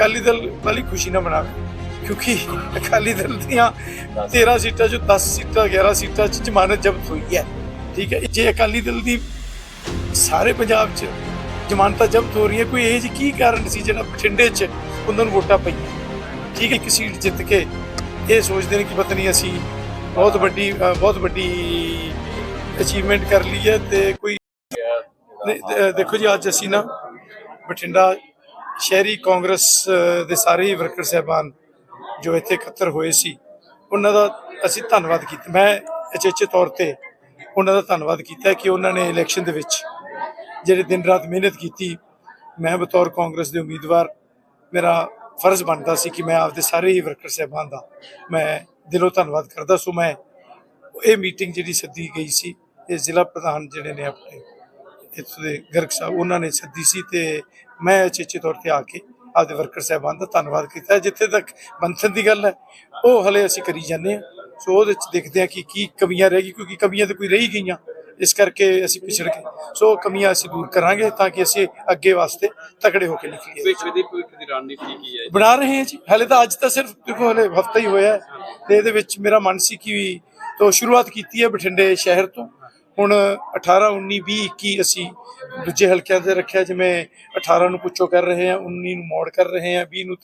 ਅਕਾਲੀ ਦਲ ਵਾਲੀ ਖੁਸ਼ੀ ਨਾ ਮਨਾਵੇ ਕਿਉਂਕਿ ਅਕਾਲੀ ਦਲ ਦੀਆਂ 13 ਸੀਟਾਂ ਚੋਂ 10 ਸੀਟਾਂ 11 ਸੀਟਾਂ 'ਚ ਜ਼ਮਾਨਤ ਜ਼ਬਤ ਹੋਈ ਹੈ। ਠੀਕ ਹੈ ਜੇ ਅਕਾਲੀ ਦਲ ਦੀ ਸਾਰੇ ਪੰਜਾਬ 'ਚ ਜ਼ਮਾਨਤਾਂ ਜ਼ਬਤ ਹੋ ਰਹੀਆਂ ਕੋਈ ਇਹ ਜਿਹੀ ਕੀ ਕਾਰਨ ਸੀ ਜਿਹੜਾ ਬਠਿੰਡੇ 'ਚ ਉਹਨਾਂ ਨੂੰ ਵੋਟਾਂ ਪਈਆਂ? ਠੀਕ ਹੈ ਇੱਕ ਸੀਟ ਜਿੱਤ ਕੇ ਇਹ ਸੋਚਦੇ ਨੇ ਕਿ ਪਤਾ ਨਹੀਂ ਅਸੀਂ ਬਹੁਤ ਵੱਡੀ ਬਹੁਤ ਵੱਡੀ ਅਚੀਵਮੈਂਟ ਕਰ ਲਈ ਹੈ ਤੇ ਕੋਈ ਦੇਖੋ ਜੀ ਅੱਜ ਅਸੀਂ ਨਾ ਬਠਿੰਡਾ ਸ਼ਹਿਰੀ ਕਾਂਗਰਸ ਦੇ ਸਾਰੇ ਹੀ ਵਰਕਰ ਸਹਿਬਾਨ ਜੋ ਇੱਥੇ ਇਕੱਤਰ ਹੋਏ ਸੀ, ਉਹਨਾਂ ਦਾ ਅਸੀਂ ਧੰਨਵਾਦ ਕੀਤਾ। ਮੈਂ ਅਚੇਚੇ ਤੌਰ ਤੇ ਉਹਨਾਂ ਦਾ ਧੰਨਵਾਦ ਕੀਤਾ ਕਿ ਉਹਨਾਂ ਨੇ ਇਲੈਕਸ਼ਨ ਦੇ ਵਿੱਚ ਜਿਹੜੇ ਦਿਨ ਰਾਤ ਮਿਹਨਤ ਕੀਤੀ, ਮੈਂ ਬਤੌਰ ਕਾਂਗਰਸ ਦੇ ਉਮੀਦਵਾਰ, ਮੇਰਾ ਫਰਜ਼ ਬਣਦਾ ਸੀ ਕਿ ਮੈਂ ਆਪਦੇ ਸਾਰੇ ਹੀ ਵਰਕਰ ਸਹਿਬਾਨ ਦਾ ਮੈਂ ਦਿਲੋਂ ਧੰਨਵਾਦ ਕਰਦਾ। ਸੋ ਮੈਂ ਇਹ ਮੀਟਿੰਗ ਜਿਹੜੀ ਸੱਦੀ ਗਈ ਸੀ, ਇਹ ਜ਼ਿਲ੍ਹਾ ਪ੍ਰਧਾਨ ਜਿਹੜੇ ਨੇ ਆਪਣੇ, ਇੱਥੋਂ ਦੇ ਗਰਗ ਸਾਹਿਬ, ਉਹਨਾਂ ਨੇ ਸੱਦੀ ਸੀ ਤੇ ਮੈਂ ਅਚੇਚੇ ਤੌਰ ਤੇ ਆ ਕੇ ਆਪਦੇ ਵਰਕਰ ਸਾਹਿਬਾਨ ਦਾ ਧੰਨਵਾਦ ਕੀਤਾ। ਜਿੱਥੇ ਤੱਕ ਮੰਥਨ ਦੀ ਗੱਲ ਹੈ ਉਹ ਹਲੇ ਅਸੀਂ ਕਰੀ ਜਾਂਦੇ ਹਾਂ। ਸੋ ਉਹਦੇ ਵਿੱਚ ਦੇਖਦੇ ਹਾਂ ਕਿ ਕੀ ਕਮੀਆਂ ਰਹਿ ਗਈ ਕਿਉਂਕਿ ਕਮੀਆਂ ਤਾਂ ਕੋਈ ਰਹੀ ਗਈਆਂ। ਇਸ ਕਰਕੇ ਅਸੀਂ ਪਿਛੜ ਗਏ। ਸੋ ਕਮੀਆਂ ਅਸੀਂ ਦੂਰ ਕਰਾਂਗੇ ਤਾਂ ਕਿ ਅਸੀਂ ਅੱਗੇ ਵਾਸਤੇ ਤਕੜੇ ਹੋ ਕੇ ਨਿਕਲੀਏ। ਭਵਿੱਖ ਦੀ ਭਵਿੱਖ ਦੀ ਰਣਨੀਤੀ ਕੀ ਹੈ? ਬਣਾ ਰਹੇ ਹਾਂ ਜੀ। ਹਲੇ ਤਾਂ ਅੱਜ ਤਾਂ ਸਿਰਫ ਦੇਖੋ ਹਲੇ ਹਫਤਾ ਹੀ ਹੋਇਆ ਤੇ ਇਹਦੇ ਵਿੱਚ ਮੇਰਾ ਮਨ ਸੀ ਕਿ ਤੋਂ ਸ਼ੁਰੂਆਤ ਕੀਤੀ ਹੈ ਬਠਿੰਡੇ ਸ਼ਹਿਰ ਤੋਂ। ਹੁਣ 18 19 20 21 ਅਸੀਂ ਦੂਜੇ ਹਲਕਿਆਂ ਤੇ ਰੱਖਿਆ ਜਿਵੇਂ 18 ਨੂੰ ਪੁੱਛੋ ਕਰ ਰਹੇ ਹਾਂ 19 ਨੂੰ ਮੋੜ ਕਰ ਰਹੇ ਹਾਂ 20 ਨੂੰ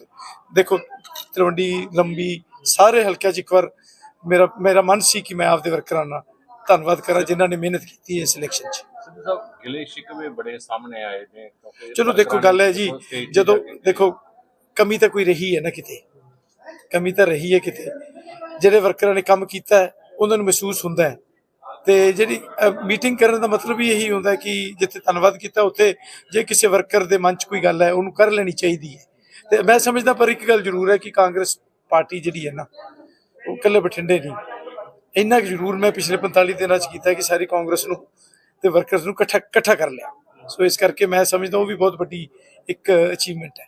ਦੇਖੋ ਤਲਵੰਡੀ ਲੰਬੀ ਸਾਰੇ ਹਲਕਿਆਂ 'ਚ ਇੱਕ ਵਾਰ ਮੇਰਾ ਮੇਰਾ ਮਨ ਸੀ ਕਿ ਮੈਂ ਆਪਦੇ ਵਰਕਰਾਂ ਨਾਲ ਧੰਨਵਾਦ ਕਰਾਂ ਜਿਨ੍ਹਾਂ ਨੇ ਮਿਹਨਤ ਕੀਤੀ ਹੈ ਇਸ ਇਲੈਕਸ਼ਨ 'ਚ। ਸਿੱਧੂ ਸਾਹਿਬ ਗਿਲੇ ਸ਼ਿਕਵੇ ਬੜੇ ਸਾਹਮਣੇ ਆਏ ਨੇ ਕਿਉਂਕਿ ਚਲੋ ਦੇਖੋ ਗੱਲ ਹੈ ਜੀ ਜਦੋਂ ਦੇਖੋ ਕਮੀ ਤਾਂ ਕੋਈ ਰਹੀ ਹੈ ਨਾ ਕਿਤੇ। ਕਮੀ ਤਾਂ ਰਹੀ ਹੈ ਕਿਤੇ। ਜਿਹੜੇ ਵਰਕਰਾਂ ਨੇ ਕੰਮ ਕੀਤਾ ਉਹਨਾਂ ਨੂੰ ਮਹਿਸੂਸ ਹੁੰਦਾ ਹੈ। ਤੇ ਜਿਹੜੀ ਮੀਟਿੰਗ ਕਰਨ ਦਾ ਮਤਲਬ ਹੀ ਇਹੀ ਹੁੰਦਾ ਕਿ ਜਿੱਥੇ ਧੰਨਵਾਦ ਕੀਤਾ ਉੱਥੇ ਜੇ ਕਿਸੇ ਵਰਕਰ ਦੇ ਮਨ 'ਚ ਕੋਈ ਗੱਲ ਹੈ ਉਹਨੂੰ ਕਰ ਲੈਣੀ ਚਾਹੀਦੀ ਹੈ। ਤੇ ਮੈਂ ਸਮਝਦਾ ਪਰ ਇੱਕ ਗੱਲ ਜ਼ਰੂਰ ਹੈ ਕਿ ਕਾਂਗਰਸ ਪਾਰਟੀ ਜਿਹੜੀ ਹੈ ਨਾ ਉਹ ਇਕੱਲੇ ਬਠਿੰਡੇ ਨਹੀਂ। ਇੰਨਾ ਕੁ ਜ਼ਰੂਰ ਮੈਂ ਪਿਛਲੇ 45 ਦਿਨਾਂ 'ਚ ਕੀਤਾ ਕਿ ਸਾਰੀ ਕਾਂਗਰਸ ਨੂੰ ਤੇ ਵਰਕਰਸ ਨੂੰ ਇਕੱਠਾ ਇਕੱਠਾ ਕਰ ਲਿਆ। ਸੋ ਇਸ ਕਰਕੇ ਮੈਂ ਸਮਝਦਾ ਉਹ ਵੀ ਬਹੁਤ ਵੱਡੀ ਇੱਕ ਅਚੀਵਮੈਂਟ ਹੈ।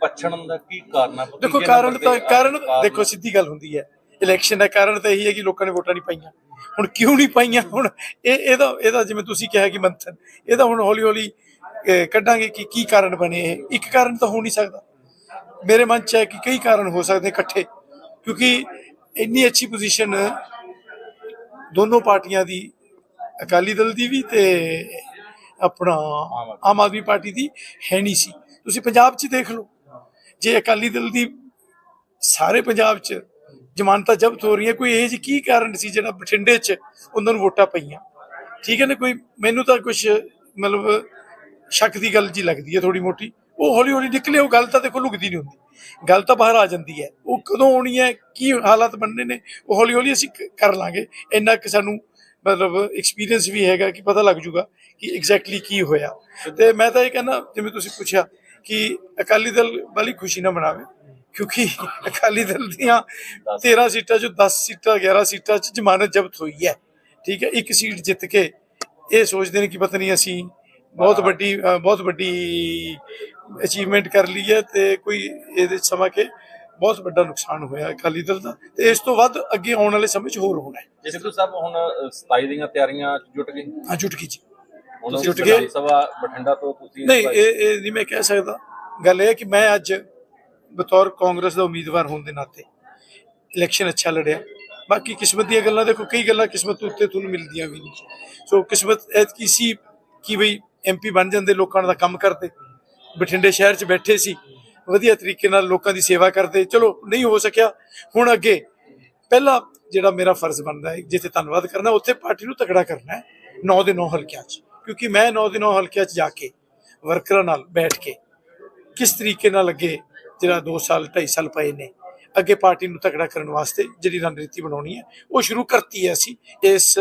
ਪਛੜਨ ਦਾ ਕੀ ਕਾਰਨ ਹੈ? ਦੇਖੋ ਕਾਰਨ ਤੇ ਕਾਰਨ ਦੇਖੋ ਸਿੱਧੀ ਗੱਲ ਹੁੰਦੀ ਹੈ। ਇਲੈਕਸ਼ਨ ਦਾ ਕਾਰਨ ਤਾਂ ਇਹੀ ਹੈ ਕਿ ਲੋਕਾਂ ਨੇ ਵੋਟਾਂ ਨਹੀਂ ਪਾਈਆਂ। ਹੁਣ ਕਿਉਂ ਨਹੀਂ ਪਾਈਆਂ? ਹੁਣ ਇਹ, ਇਹਦਾ ਇਹਦਾ ਜਿਵੇਂ ਤੁਸੀਂ ਕਿਹਾ ਕਿ ਮੰਥਨ, ਇਹਦਾ ਹੁਣ ਹੌਲੀ ਹੌਲੀ ਕੱਢਾਂਗੇ ਕਿ ਕੀ ਕਾਰਨ ਬਣੇ ਇਹ। ਇੱਕ ਕਾਰਨ ਤਾਂ ਹੋ ਨਹੀਂ ਸਕਦਾ। ਮੇਰੇ ਮਨ ਚ ਹੈ ਕਿ ਕਈ ਕਾਰਨ ਹੋ ਸਕਦੇ ਇਕੱਠੇ, ਕਿਉਂਕਿ ਇੰਨੀ ਅੱਛੀ ਪੋਜੀਸ਼ਨ ਦੋਨੋਂ ਪਾਰਟੀਆਂ ਦੀ, ਅਕਾਲੀ ਦਲ ਦੀ ਵੀ ਤੇ ਆਪਣਾ ਆਮ ਆਦਮੀ ਪਾਰਟੀ ਦੀ ਹੈ ਨਹੀਂ ਸੀ। ਤੁਸੀਂ ਪੰਜਾਬ 'ਚ ਦੇਖ ਲਓ। ਜੇ ਅਕਾਲੀ ਦਲ ਦੀ ਸਾਰੇ ਪੰਜਾਬ 'ਚ ਜ਼ਮਾਨਤਾਂ ਜ਼ਬਤ ਹੋ ਰਹੀਆਂ। ਕੋਈ ਇਹ ਜਿਹੀ ਕੀ ਕਾਰਨ ਸੀ ਜਿਹੜਾ ਬਠਿੰਡੇ 'ਚ ਉਹਨਾਂ ਨੂੰ ਵੋਟਾਂ ਪਈਆਂ? ਠੀਕ ਹੈ ਨਾ? ਕੋਈ ਮੈਨੂੰ ਤਾਂ ਕੁਝ ਮਤਲਬ ਸ਼ੱਕ ਦੀ ਗੱਲ ਜੀ ਲੱਗਦੀ ਹੈ ਥੋੜੀ ਮੋਟੀ। ਉਹ ਹੌਲੀ ਹੌਲੀ ਨਿਕਲੇ, ਉਹ ਗੱਲ ਤਾਂ ਦੇਖੋ ਲੁਕਦੀ ਨਹੀਂ ਹੁੰਦੀ। ਗੱਲ ਤਾਂ ਬਾਹਰ ਆ ਜਾਂਦੀ ਹੈ। ਉਹ ਕਦੋਂ ਆਉਣੀ ਹੈ, ਕੀ ਹਾਲਾਤ ਬਣਨੇ ਨੇ, ਉਹ ਹੌਲੀ ਹੌਲੀ ਅਸੀਂ ਕਰ ਲਾਂਗੇ। ਇੰਨਾ ਕਿ ਸਾਨੂੰ ਮਤਲਬ ਐਕਸਪੀਰੀਅੰਸ ਵੀ ਹੈਗਾ ਕਿ ਪਤਾ ਲੱਗ ਜੂਗਾ ਕਿ ਐਗਜ਼ੈਕਟਲੀ ਕੀ ਹੋਇਆ। ਤੇ ਮੈਂ ਤਾਂ ਇਹ ਕਹਿੰਦਾ, ਜਿਵੇਂ ਤੁਸੀਂ ਪੁੱਛਿਆ ਕਿ ਅਕਾਲੀ ਦਲ ਵਾਲੀ ਖੁਸ਼ੀ ਨਾ ਮਨਾਵੇ। ਕਿਉਂਕਿ ਅਕਾਲੀ ਦਲ ਦੀਆਂ 13 ਸੀਟਾਂ ਚੋਂ 10 ਸੀਟਾਂ 11 ਸੀਟਾਂ 'ਚ ਜ਼ਮਾਨਤ ਜ਼ਬਤ ਹੋਈ ਹੈ। ਠੀਕ ਹੈ ਇੱਕ ਸੀਟ ਜਿੱਤ ਕੇ ਇਹ ਸੋਚਦੇ ਨੇ ਕਿ ਪਤਾ ਨਹੀਂ ਅਸੀਂ ਬਹੁਤ ਵੱਡੀ ਬਹੁਤ ਵੱਡੀ ਅਚੀਵਮੈਂਟ ਕਰ ਲਈ ਹੈ ਤੇ ਕੋਈ ਇਹਦੇ ਸਮਾਂ ਕੇ ਬਹੁਤ ਵੱਡਾ ਨੁਕਸਾਨ ਹੋਇਆ ਅਕਾਲੀ ਦਲ ਦਾ ਤੇ ਇਸ ਤੋਂ ਵੱਧ ਅੱਗੇ ਆਉਣ ਵਾਲੇ ਸਮੇਂ 'ਚ ਹੋਰ ਹੋਣਾ ਹੈ। ਸਿੱਧੂ ਸਾਹਿਬ ਹੁਣ ਅ, 27 ਦੀਆਂ ਤਿਆਰੀਆਂ 'ਚ ਜੁਟ ਗਏ ਆ ਜੁਟ ਗਈ ਜੀ। ਜੁਟ ਗਏ। ਸਭਾ ਬਠਿੰਡਾ ਤੋਂ ਤੁਸੀਂ ਨਹੀਂ ਇਹ ਇਹ ਨਹੀਂ ਮੈਂ ਕਹਿ ਸਕਦਾ। ਗੱਲ ਇਹ ਹੈ ਕਿ ਮੈਂ ਅੱਜ ਬਤੌਰ ਕਾਂਗਰਸ ਦਾ ਉਮੀਦਵਾਰ ਹੋਣ ਦੇ ਨਾਤੇ ਇਲੈਕਸ਼ਨ ਅੱਛਾ ਲੜਿਆ। ਬਾਕੀ ਕਿਸਮਤ ਦੀਆਂ ਗੱਲਾਂ ਦੇਖੋ, ਕਈ ਗੱਲਾਂ ਕਿਸਮਤ ਉੱਤੇ ਤੁਹਾਨੂੰ ਮਿਲਦੀਆਂ ਵੀ ਨਹੀਂ। ਸੋ ਕਿਸਮਤ ਐਤਕੀ ਸੀ ਕਿ ਬਈ ਐਮਪੀ ਬਣ ਜਾਂਦੇ, ਲੋਕਾਂ ਦਾ ਕੰਮ ਕਰਦੇ। ਬਠਿੰਡੇ ਸ਼ਹਿਰ 'ਚ ਬੈਠੇ ਸੀ, ਵਧੀਆ ਤਰੀਕੇ ਨਾਲ ਲੋਕਾਂ ਦੀ ਸੇਵਾ ਕਰਦੇ। ਚਲੋ, ਨਹੀਂ ਹੋ ਸਕਿਆ। ਹੁਣ ਅੱਗੇ ਪਹਿਲਾ ਜਿਹੜਾ ਮੇਰਾ ਫਰਜ਼ ਬਣਦਾ ਹੈ, ਜਿੱਥੇ ਧੰਨਵਾਦ ਕਰਨਾ ਉੱਥੇ ਪਾਰਟੀ ਨੂੰ ਤਕੜਾ ਕਰਨਾ ਹੈ 9 ਦੇ 9 ਹਲਕਿਆਂ 'ਚ। ਕਿਉਂਕਿ ਮੈਂ 9 ਦੇ 9 ਹਲਕਿਆਂ 'ਚ ਜਾ ਕੇ ਵਰਕਰਾਂ ਨਾਲ ਬੈਠ ਕੇ ਕਿਸ ਤਰੀਕੇ ਨਾਲ ਅੱਗੇ ਜਿਹੜਾ 2 ਸਾਲ 2.5 ਸਾਲ ਪਏ ਨੇ। ਅੱਗੇ ਪਾਰਟੀ ਨੂੰ ਤਕੜਾ ਕਰਨ ਵਾਸਤੇ ਜਿਹੜੀ ਰਣਨੀਤੀ ਬਣਾਉਣੀ ਹੈ ਉਹ ਸ਼ੁਰੂ ਕਰਤੀ ਹੈ ਅਸੀਂ ਇਸ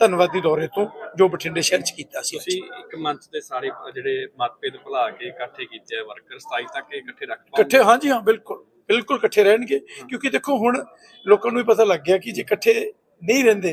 ਧੰਨਵਾਦੀ ਦੌਰੇ ਤੋਂ ਜੋ ਬਠਿੰਡੇ ਸ਼ਹਿਰ 'ਚ ਕੀਤਾ ਸੀ ਤੁਸੀਂ ਇੱਕ ਮੰਚ ਤੇ ਸਾਰੇ ਜਿਹੜੇ ਮਤਭੇਦ ਭੁਲਾ ਕੇ ਇਕੱਠੇ ਕੀਤੇ ਆ ਵਰਕਰ 27 ਤੱਕ ਇਕੱਠੇ ਰੱਖ? ਇਕੱਠੇ ਹਾਂਜੀ ਹਾਂ ਬਿਲਕੁਲ ਬਿਲਕੁਲ ਇਕੱਠੇ ਰਹਿਣਗੇ। ਕਿਉਂਕਿ ਦੇਖੋ ਹੁਣ ਲੋਕਾਂ ਨੂੰ ਵੀ ਪਤਾ ਲੱਗ ਗਿਆ ਕਿ ਜੇ ਇਕੱਠੇ ਨਹੀਂ ਰਹਿੰਦੇ